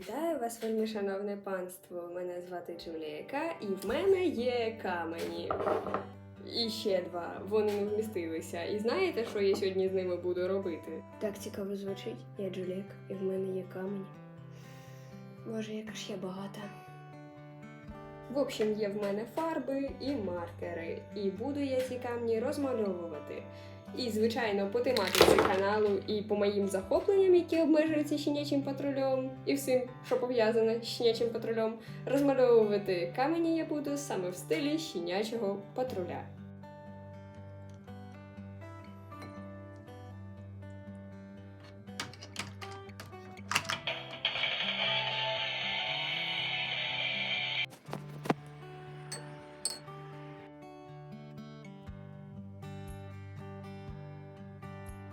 Вітаю вас, вельми шановне панство. Мене звати Джуліяка, і в мене є камені. І ще два. Вони не вмістилися. І знаєте, що я сьогодні з ними буду робити? Так цікаво звучить. Я Джуліяка, і в мене є камені. Боже, яка ж я багата. В общем, є в мене фарби і маркери, і буду я ці камні розмальовувати. І, звичайно, по тематиці каналу і по моїм захопленням, які обмежуються щенячим патрулем, і всім, що пов'язане з щенячим патрулем, розмальовувати камені я буду саме в стилі щенячого патруля.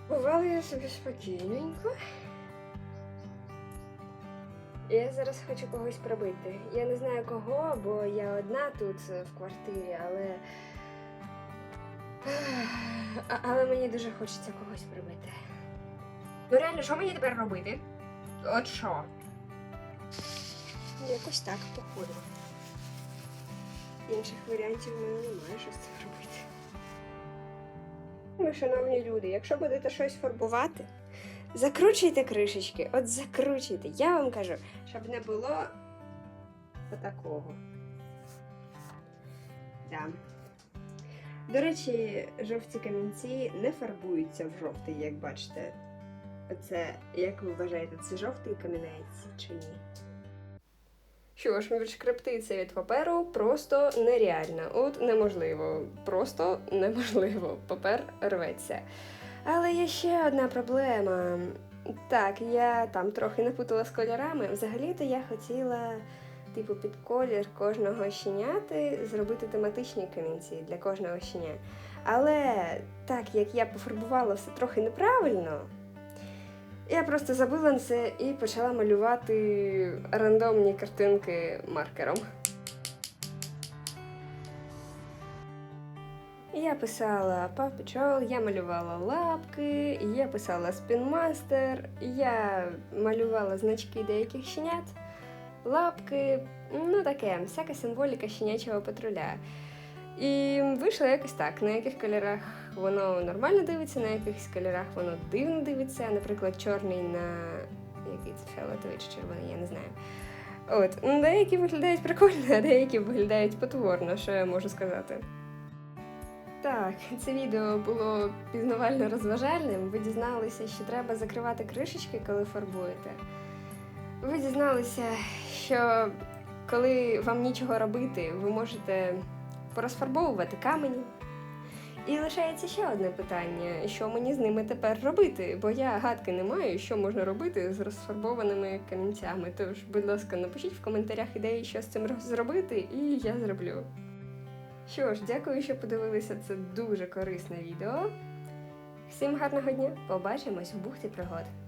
Бувала я собі спокійненько. Я зараз хочу когось пробити. Я не знаю кого, бо я одна тут е, в квартирі, але. Але мені дуже хочеться когось прибити. Ну реально, що мені тепер робити? От що? Якось так, походу. Інших варіантів в мене немає, що з цим робити. Ви, шановні люди, якщо будете щось фарбувати, закручуйте кришечки, от закручуйте. Я вам кажу, щоб не було отакого. Да. До речі, жовті камінці не фарбуються в жовтий, як бачите. Оце, як ви вважаєте, це жовтий камінець чи ні? Що ж, відшкребти це від паперу просто нереально. От неможливо. Просто неможливо. Папер рветься. Але є ще одна проблема. Так, я там трохи напутала з кольорами. Взагалі-то я хотіла, типу, під колір кожного щеняти зробити тематичні камінці для кожного щеня. Але так як я пофарбувала все трохи неправильно, я просто забула на це і почала малювати рандомні картинки маркером. Я писала Paw я малювала лапки, я писала спінмастер, я малювала значки деяких щенят, лапки, ну таке, всяка символіка щенячого патруля. І вийшло якось так, на яких кольорах воно нормально дивиться, на якихось кольорах воно дивно дивиться. Наприклад, чорний на який це фіолетовий чи червоний, я не знаю. От, ну, деякі виглядають прикольно, а деякі виглядають потворно, що я можу сказати. Так, це відео було пізнавально розважальним. Ви дізналися, що треба закривати кришечки, коли фарбуєте. Ви дізналися, що коли вам нічого робити, ви можете порозфарбовувати камені. І лишається ще одне питання: що мені з ними тепер робити? Бо я гадки не маю, що можна робити з розфарбованими камінцями. Тож, будь ласка, напишіть в коментарях ідеї, що з цим зробити, і я зроблю. Що ж, дякую, що подивилися це дуже корисне відео. Всім гарного дня! Побачимось в бухті пригод!